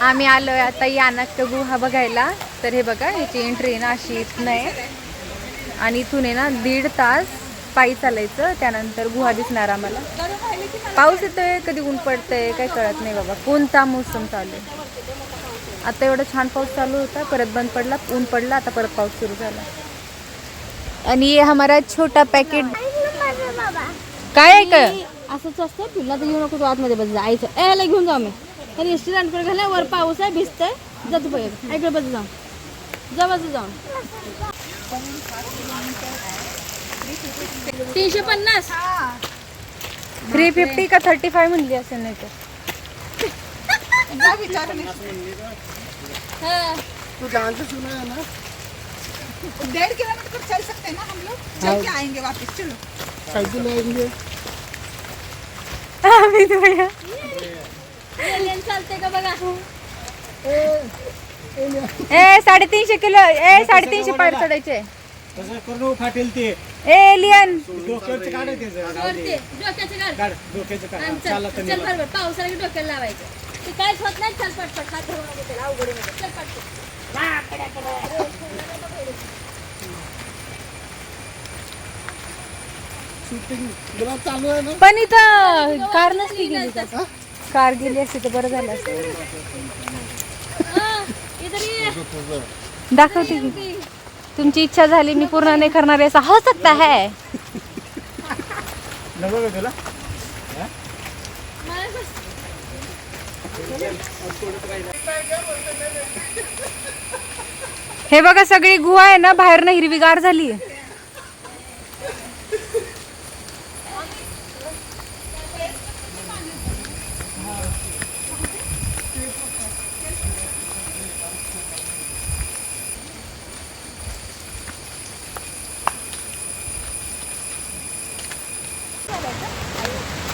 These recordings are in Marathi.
आम्ही आलो आहे आता यानाक गुहा बघायला. तर हे बघा ह्याची एंट्री ना अशी इथनं आहे. आणि इथून आहे ना दीड तास पायी चालायचं त्यानंतर गुहा दिसणार आम्हाला. पाऊस येतोय कधी ऊन पडतंय काही कळत नाही बाबा. कोणता मोसम चालू आहे? आता एवढा छान पाऊस चालू होता परत बंद पडला ऊन पडला आता परत पाऊस सुरू झाला. आणि हे हमारा छोटा पॅकेट काय आहे का? असंच असतं तुला तर येऊ नको तू आतमध्ये बस जायचं ए घेऊन जाऊ मी. तर रेस्टॉरंटकडे घाला वर पाऊस आहे भिजतंय. जातो पाहिजे ऐकडे बस जाऊन. जा बाजू जाऊन. तीनशे पन्नास? थ्री फिफ्टी का थर्टी फाय म्हणली असेल नाही तर. हा. तू जानते सुना है ना? डेढ़ किलोमीटर चल सकते हैं ना हम लोग? चल के आएंगे वापस चलो। साइकिल आएंगे आम्ही तर भैया. चालते का बघा? ए साडेतीनशे किलो ए साडेतीनशे पायरी चढायचे तसं करून फाटेल ते? ए एलियन डोक्याचं काढायचं वरती डोक्याचं गाड काढ डोक्याचं काढ. आणि चल चालला तर चल बरोबर पावसाला की डोक्याला लावायचं. ते काहीच होत नाही चल पटपट हात धरून नको त्याला अवघड आहे मध्ये. चल पटपट. शूटिंग तुला चालू आहे ना? पण इथं कार गेली. कार गेली असती तर बरं झालं असतं. दाखवते की तुमची इच्छा झाली मी पूर्ण नाही करणार आहे, हो सकता है. हे बघा सगळी गुहा आहे ना बाहेर ना हिरवीगार झाली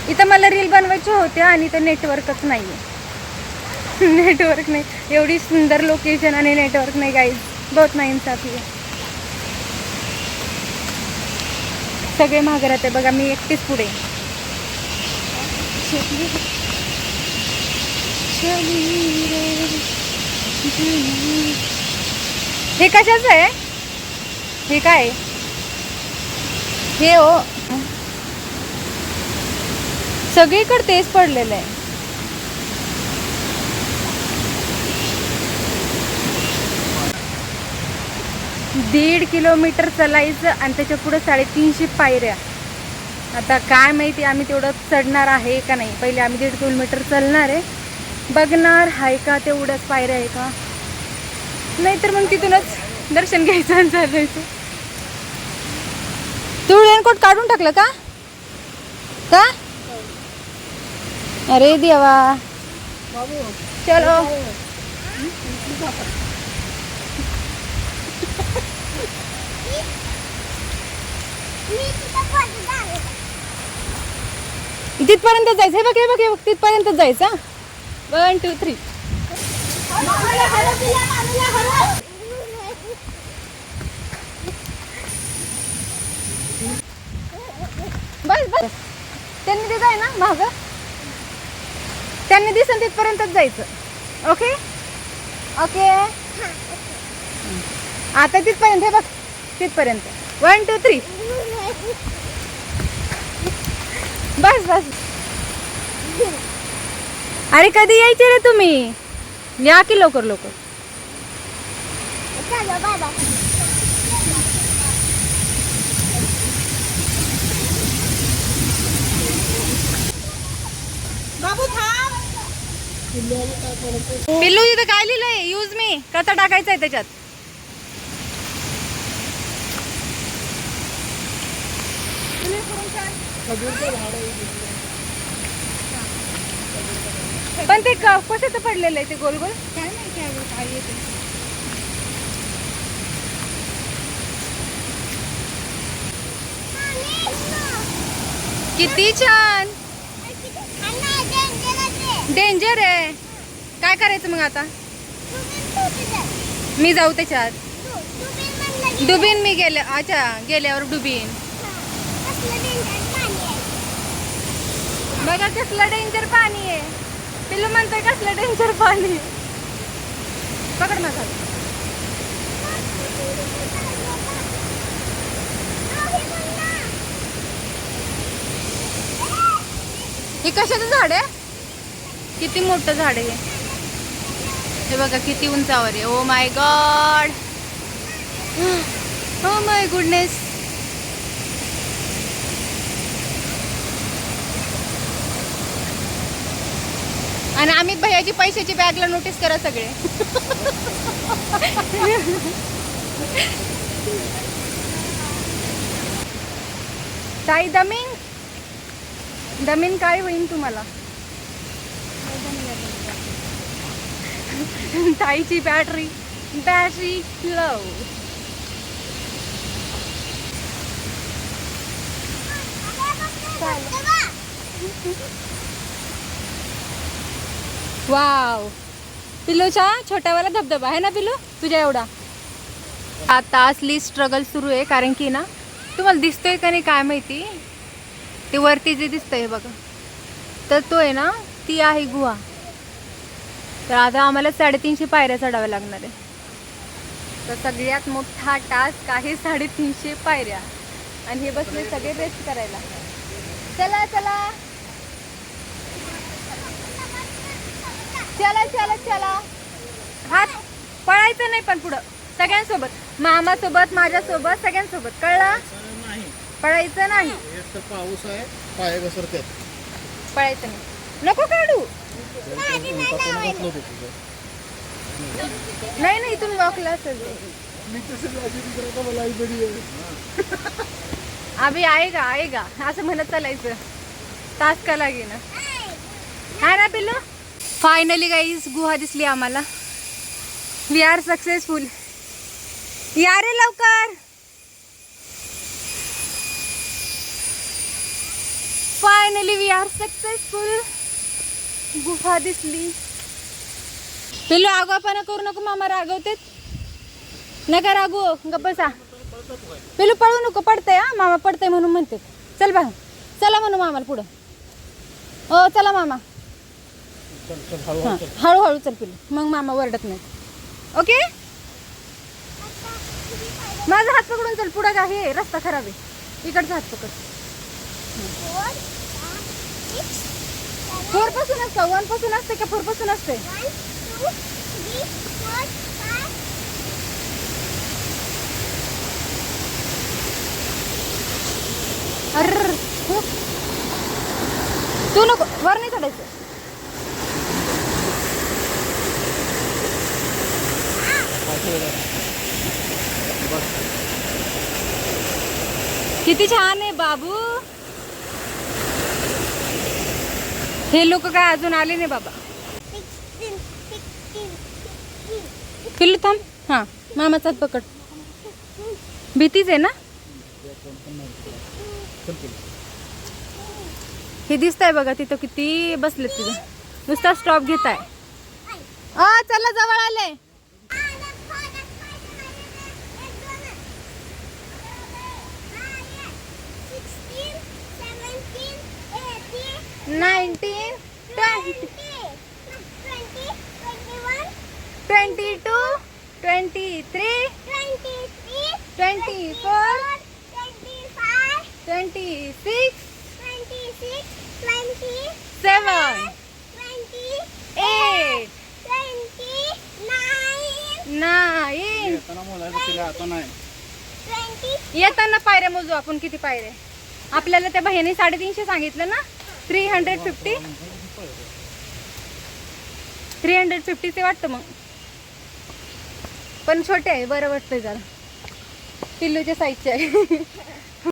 इथं मला रील बनवायचे आणि तर नेटवर्कच नाही आहे नेटवर्क नाही. एवढी सुंदर लोकेशन आणि नेटवर्क नाही गाईज बहुत नाही इन्साफी आहे सगळे महागरात आहे. बघा मी एकटीच पुढे. हे कशाचं आहे? हे काय? आहे? हे हो सगळीकडे तेच पडलेलं आहे. दीड किलोमीटर चालायचं आणि त्याच्या पुढे साडेतीनशे पायऱ्या. आता काय माहिती आम्ही तेवढं चढणार आहे का नाही. पहिले आम्ही दीड किलोमीटर चालणार आहे. बघणार आहे का तेवढंच पायऱ्या आहे का. नाहीतर मग तिथूनच दर्शन घ्यायचं आणि चालायचं. तू रेनकोट काढून टाकलं का? का? अरे देवा. चलो. तिथपर्यंत जायचं हे बघ हे बघ हे बघ तिथपर्यंत जायचं वन टू थ्री बस बस. त्यांनी तिथं आहे ना माग? त्यांनी दिसेल तिथपर्यंतच जायचं. ओके? ओके? आता तिथपर्यंत हे बघ तिथपर्यंत. वन टू थ्री बस बस. अरे कधी यायचे रे तुम्ही? या की लवकर लवकर बाबू थांब पिल्लू तिथं काय लिहिलंय? यूज मी कसं टाकायचं आहे त्याच्यात. पण ते क- कशाचं पडलेलं आहे ते गोल गोल? काय नाही काय काय येते किती छान! डेंजर आहे. काय करायचं मग आता? मी जाऊ त्याच्यात. डुबीन मी गेले अच्छा गेल्यावर डुबीन. बघा कसलं डेंजर पाणी आहे. पिल्लू म्हणतोय कसलं डेंजर पाणी पकड माझा. ही हे कशाचं झाड आहे? किती मोठं झाड आहे हे. बघा किती उंचावर आहे. ओ माय गॉड हो माय गुडनेस आणि आम्ही भैयाची पैशाची बॅगला नोटीस करा सगळे. ताई दमीन? दमीन काय होईन तुम्हाला? ताईची बॅटरी बॅटरी लो वाव पिल्लूच्या छोट्यावाला धबधबा आहे ना पिल्लू? तुझ्या एवढा. आता असली स्ट्रगल सुरू आहे कारण की ना तुम्हाला दिसतोय का नाही काय माहिती? ते वरती जे दिसतंय बघा. तर तो आहे ना ती आहे गुहा. तर आता आम्हाला साडेतीनशे पायऱ्या चढाव्या लागणार आहे. तर सगळ्यात मोठा टास्क आहे साडेतीनशे पायऱ्या. आणि हे बसले सगळे रेस्ट करायला. चला चला. चला चला चला. हात पळायचं नाही पण पुढं. सगळ्यांसोबत. मामासोबत माझ्यासोबत सगळ्यांसोबत. कळला? पळायचं नाही. पाऊस आहे पाय घसरतात. पळायचं नाही. नको काढू. नाही नाही इथून वॉकला असेल. अभि आहे तसं आहे का? असं म्हणत चालायचं. तास का लागे ना. हाय ना पिल्लू? फायनली गाईज गुहा दिसली आम्हाला. वी आर सक्सेसफुल या रे लवकर. फायनली वी आर सक्सेसफुल गुहा दिसली. पिल्लू आगापणा करू नको मामा रागवते नका रागू गप्प बसा. पिलू पळू नको पडतंय हा? मामा पडतंय म्हणून म्हणते. चल बा चला म्हणू मामाला पुढं. हो चला मामा. हां हळूहळू चल पिलू मग मामा वरडत नाही. ओके? माझा हात पकडून चल पुढं का हे रस्ता खराब आहे. इकडचा हात पकड. फोर पासून वन का फोर अर तू नको, वर नाही चढायचं. किती छान आहे बाबू. हे लोक काय अजून आले नाही बाबा. पिल्लू थांब. हां मामाचाच पकड. भीतीच आहे ना? हे दिसत आहे बघा तिथं किती बसले तिथं. नुसता स्टॉप घेत आहे आ चला जवळ आले. Nineteen twenty two twenty three twenty four twenty six seven eight nine येताना पायऱ्या मोजू आपण किती पायऱ्या आपल्याला त्या बहिणी साडेतीनशे सांगितलं ना three hundred fifty? Three hundred फिफ्टीचे वाटतं मग. पण छोटे आहे बरं वाटतंय जरा. पिल्लूच्या साईजचे आहे.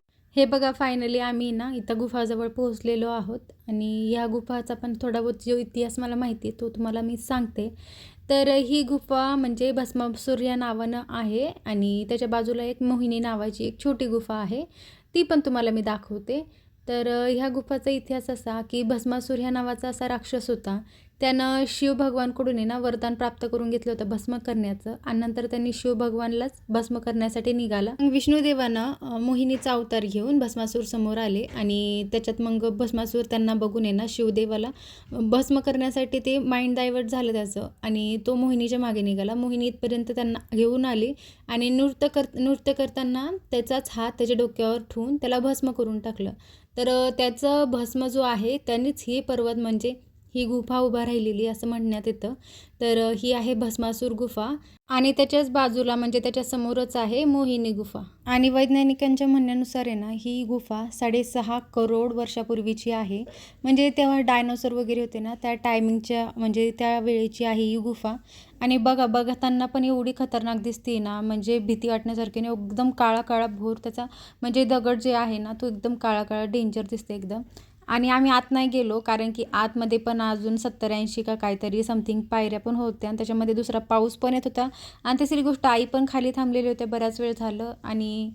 हे बघा फायनली आम्ही ना इथं गुफाजवळ पोहोचलेलो आहोत. आणि ह्या गुफाचा पण थोडा बहुत जो इतिहास मला माहिती आहे तो तुम्हाला मी सांगते. तर ही गुफा म्हणजे भस्मासूर या नावानं आहे. आणि त्याच्या बाजूला एक मोहिनी नावाची एक छोटी गुफा आहे. ती पण तुम्हाला मी दाखवते. तर ह्या गुफाचा इतिहास असा की भस्मासूर ह्या नावाचा असा राक्षस होता. त्यानं शिव भगवानकडून आहे ना वरदान प्राप्त करून घेतलं होतं भस्म करण्याचं आणि नंतर त्यांनी शिव भगवानलाच भस्म करण्यासाठी निघाला. मग विष्णुदेवानं मोहिनीचा अवतार घेऊन भस्मासूर समोर आले. आणि त्याच्यात मग भस्मासूर त्यांना बघून आहे ना शिवदेवाला भस्म करण्यासाठी ते माइंड डायवर्ट झालं त्याचं. आणि तो मोहिनीच्या मागे निघाला. मोहिनी इथपर्यंत त्यांना घेऊन आली. आणि नृत्य कर नृत्य करताना त्याचाच हात त्याच्या डोक्यावर ठेवून त्याला भस्म करून टाकलं. तर त्याचं भस्म जो आहे त्यांनीच हे पर्वत म्हणजे ही गुफा उभा राहिलेली असं म्हणण्यात येतं. तर ही आहे भस्मासूर गुफा आणि त्याच्याच बाजूला म्हणजे त्याच्या समोरच आहे मोहिनी गुफा. आणि वैज्ञानिकांच्या म्हणण्यानुसार आहे ना ही गुफा साडेसहा करोड वर्षापूर्वीची आहे. म्हणजे तेव्हा डायनोसर वगैरे होते ना त्या टायमिंगच्या म्हणजे त्या वेळेची आहे ही गुफा. आणि बघा बघताना पण एवढी खतरनाक दिसते ना म्हणजे भीती वाटण्यासारखी एकदम काळा काळा भोर त्याचा म्हणजे दगड जे आहे ना तो एकदम काळा काळा डेंजर दिसते एकदम. आणि आम्ही आत नाही गेलो कारण की आतमध्ये पण अजून सत्तर ऐंशी का काहीतरी समथिंग पायऱ्या पण होत्या आणि त्याच्यामध्ये दुसरा पाऊस पण येत होता. आणि तिसरी गोष्ट आई पण खाली थांबलेली होत्या बऱ्याच वेळ झालं आणि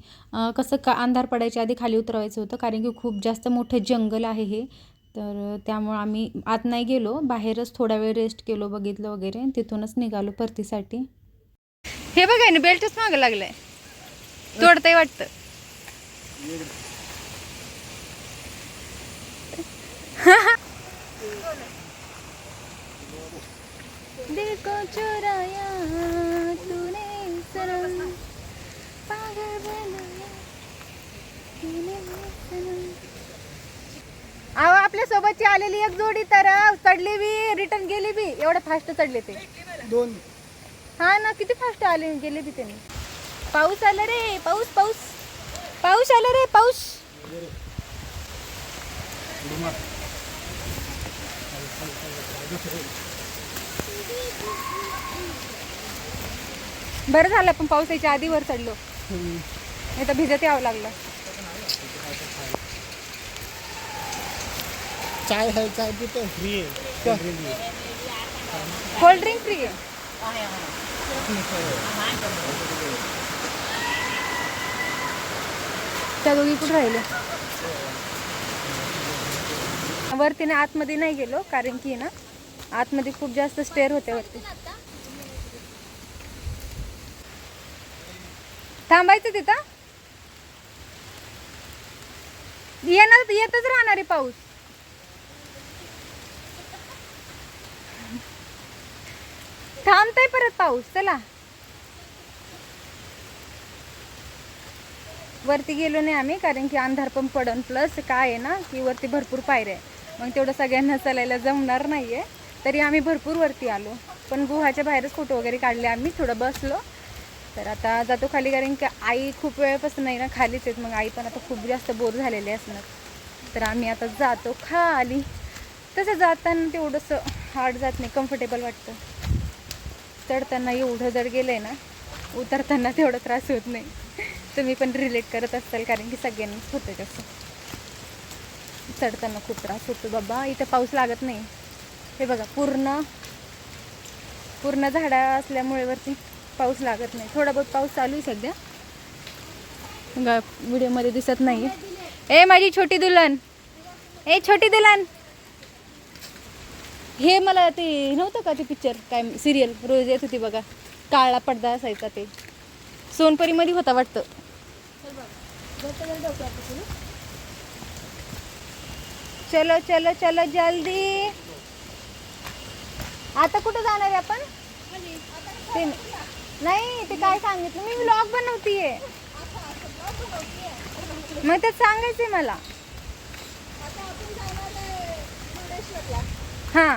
कसं का अंधार पडायच्या आधी खाली उतरवायचं होतं कारण की खूप जास्त मोठं जंगल आहे हे. तर त्यामुळं आम्ही आत नाही गेलो बाहेरच थोडा वेळ रेस्ट केलो बघितलं वगैरे तिथूनच निघालो परतीसाठी. हे बघा ना बेल्टच मागं लागलाय. तोडतंय वाटतं. देखो चुराया तूने सनम पागल बनाया तूने सनम अहो आपल्या सोबतची आलेली एक जोडी तर चढली बी रिटर्न गेली बी. एवढं फास्ट चढले ते. दोन. हा ना किती फास्ट आले गेले बी त्यांनी. पाऊस आला रे पाऊस पाऊस. पाऊस आला रे पाऊस. बरं झालं पण पावसाच्या आधी वर चढलो. नाही तर भिजत यावं लागलं. चाय है चाय फ्री कोल्ड ड्रिंक फ्री आहे. त्या दोघी कुठे राहिले? वरती ना आतमध्ये नाही गेलो कारण की ना आतमध्ये खूप जास्त स्टेअर होते वरती. थांबायचं तिथं? येणार येतच राहणार आहे पाऊस. थांबतय परत पाऊस चला. वरती गेलो नाही आम्ही कारण की अंधार पण पडन प्लस काय आहे ना की वरती भरपूर पायऱ्या आहे मग तेवढं सगळ्यांना चालायला जमणार नाहीये. तरी आम्ही भरपूर वरती आलो. पण गुहाच्या बाहेरच फोटो वगैरे काढले आम्ही थोडं बसलो. तर आता जातो खाली कारण की आई खूप वेळपासून नाही ना खालीच आहेत. मग आई पण आता खूप जास्त बोर झालेले असणार. तर आम्ही आता जातो खाली. तसं जाताना तेवढंसं हार्ड जात नाही कम्फर्टेबल वाटतं. चढताना एवढं जर गेलं आहे ना उतरताना तेवढा त्रास होत नाही. तुम्ही पण रिलेट करत असाल कारण की सगळ्यांनाच होतं तसं. चढताना खूप त्रास होतो. बाबा इथं पाऊस लागत नाही. हे बघा पूर्ण पूर्ण झाडं असल्यामुळे वरती पाऊस लागत नाही. थोडा बहुत पाऊस चालू आहे सध्या. बघा व्हिडिओमध्ये दिसत नाही ए माझी छोटी दुल्हन. ए छोटी दुल्हन. हे मला ते नव्हतं का ते पिक्चर काय सिरियल रोज येत होती बघा. काळा पडदा असायचा ते. सोनपरीमध्ये होता वाटतं. चलो चलो चलो जल्दी. आता कुठं जाणार आहे आपण ते नाही ते काय सांगितलं मी व्लॉग बनवतीये मग ते सांगायचंय मला हां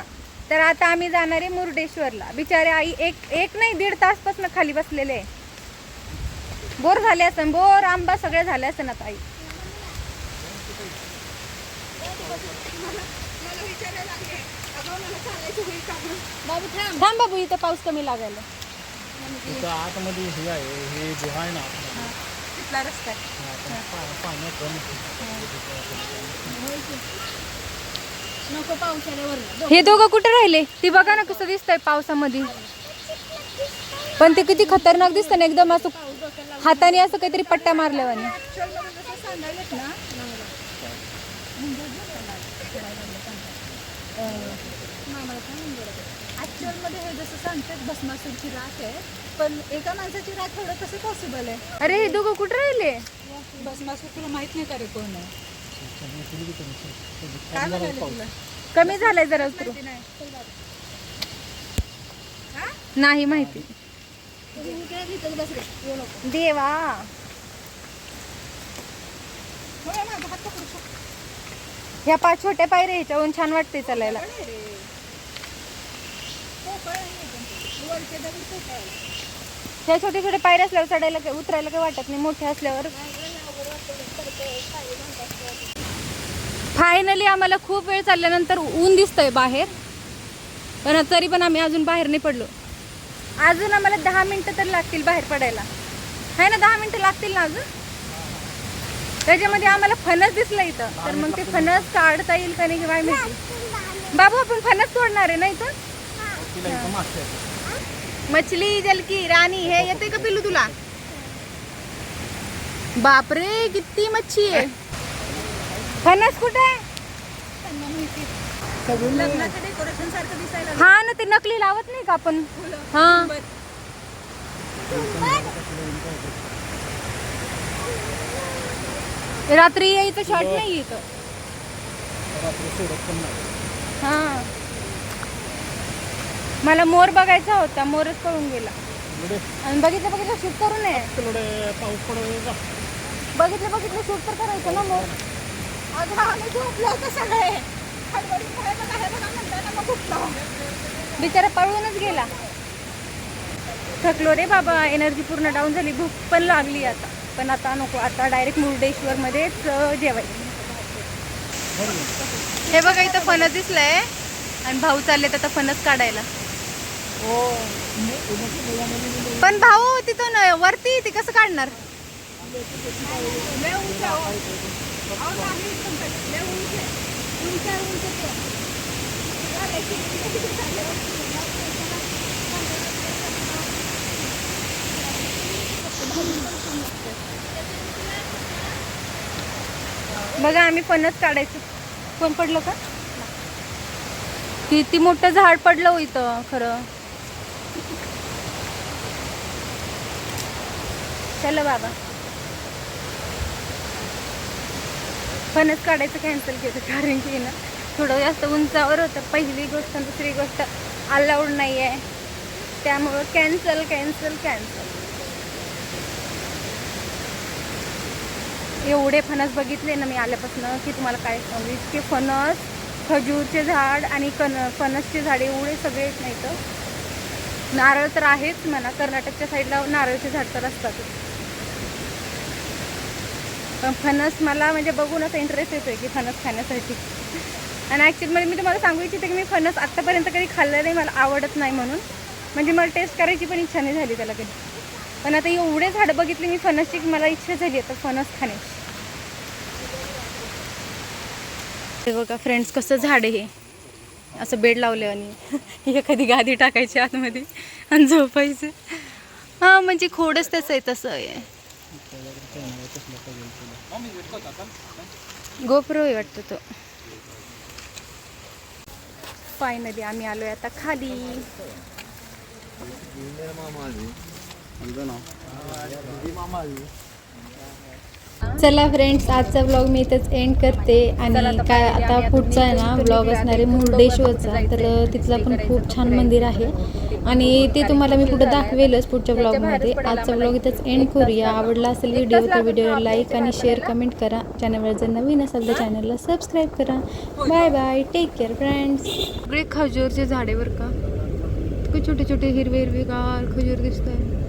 तर आता आम्ही जाणार आहे मुर्डेश्वरला बिचारे आई एक एक नाही दीड तासपासून खाली बसलेले बोर झाले असं बोर आंबा सगळे झाले असं आता आई बाबू थांब थांब बाबू इथं पाऊस कमी लागायला. तिथं आतमध्ये हे आहे हे गुहा आहे ना आतमध्ये. तिथला रस्ता आहे. हा, पण पा- पाण्यात कमी नको पाऊस आल्यावर. हे दोघं कुठे राहिले? ती बघा ना कसं दिसतंय पावसामध्ये. पण ते किती खतरनाक दिसतं ना एकदम असं हाताने असं काहीतरी पट्ट्या मारल्यावाने. ऍक्च्युअल मध्ये हे जसं सांगतात भस्मासूरची राख आहे पण एका माणसाची राख एवढं कसं पॉसिबल आहे? अरे हे दोघं कुठं राहिले? भस्मासूर तुला माहीत नाही का रे कोण आहे? काय म्हणाले तुला? कमी झालंय जरा उतरू. माहिती नाही. नाही माहिती बस रे येऊ नको देवा. होय, माझा हात पकडू शकतो. ह्या पाच छोट्या पायऱ्या ह्याच्यावरून छान वाटते चालायला पोकळ आहे. ह्या छोटे छोटे पायऱ्या असल्यावर चढायला काही उतरायला काही वाटत नाही. मोठे असल्यावर फायनली आम्हाला खूप वेळ चालल्यानंतर ऊन दिसतंय बाहेर. पण तरी पण आम्ही अजून बाहेर नाही पडलो. अजून आम्हाला दहा मिनिटं तर लागतील बाहेर पडायला. आहे ना दहा मिनिटं लागतील ना अजून? त्याच्यामध्ये आम्हाला फणस दिसलं इथं. तर मग ते फणस काढता येईल का नाही माहिती. बाबू आपण फणस तोडणार आहे ना इथं तिला इथं मागच्या आहे. मछली जलकी राणी हे येते का पिलू तुला? बापरे किती मच्छी आहे. फणस कुठे. हा ना ते नकली लावत नाही का आपण? हा. रात्री यायचं शॉट नाही नाही. हा. मला मोर बघायचा होता मोरच पळून गेला. आणि बघितलं बघितलं शूट करू नये. बघितलं बघितलं शूट तर करायचं ना मोर. अगं आम्ही झोपलो होतो सगळे. हे बिचारा पळूनच गेला. थकलो रे बाबा एनर्जी पूर्ण डाऊन झाली भूक पण लागली आता. पण आता नको आता डायरेक्ट मुर्डेश्वर मध्येच जेवायचं. हे बघा इथं फणस दिसलंय. आणि भाऊ चाललेत आता फणस काढायला. पण भाऊ तिथं न- वरती ती कसं काढणार? बघा आम्ही पणच काढायचं. पण पडलं का? किती मोठं झाड पडलं हो इथं खरं. चला बाबा. फणस काढायचं कॅन्सल केलं कारण की ना थोडं जास्त उंचावर होतं. पहिली गोष्ट दुसरी गोष्ट अलाउड नाही आहे त्यामुळं कॅन्सल कॅन्सल कॅन्सल एवढे फणस बघितले ना मी आल्यापासून की तुम्हाला काय सांगू? इतके फणस खजूरचे झाड आणि कन फणसचे झाड एवढे सगळेच नाही तर नारळ तर आहेच म्हणा कर्नाटकच्या साईडला नारळचे झाड तर असतातच पण फणस मला म्हणजे बघून असं इंटरेस्ट येतोय की फणस खाण्यासाठी. आणि ॲक्च्युअली म्हणजे मी तुम्हाला सांगू इच्छिते की मी फणस आत्तापर्यंत कधी खाल्लं नाही मला आवडत नाही म्हणून. म्हणजे मला टेस्ट करायची पण इच्छा नाही झाली त्याला कधी. पण आता एवढे झाडं बघितली मी फणसची की मला इच्छा झाली आता फणस खाण्याची. हे बघा फ्रेंड्स कसं झाड आहे हे. असं बेड लावले आणि एखादी गादी टाकायची आतमध्ये आणि झोपायचं. हां म्हणजे खोडच त्याचं आहे तसं आहे. गोप्रो आहे वाटतं तो. फायनली आम्ही आलोय आता खाली. चला फ्रेंड्स आजचा ब्लॉग मी इथंच एंड करते आणि काय आता पुढचा आहे ना ब्लॉग असणार आहे मुर्डेश्वरचा तर तिथलं पण खूप छान मंदिर आहे. आणि ते तुम्हाला मी पुढे दाखवेलच पुढच्या ब्लॉगमध्ये आजचा ब्लॉग इथंच एंड करूया. आवडला असेल व्हिडिओ तर व्हिडिओला लाईक आणि शेअर कमेंट करा. चॅनलवर जर नवीन असाल तर चॅनलला सबस्क्राईब करा. Bye bye take care friends सगळे खजूरचे झाडे बरं का? छोटे छोटे हिरवे हिरवे गार खजूर दिसत आहे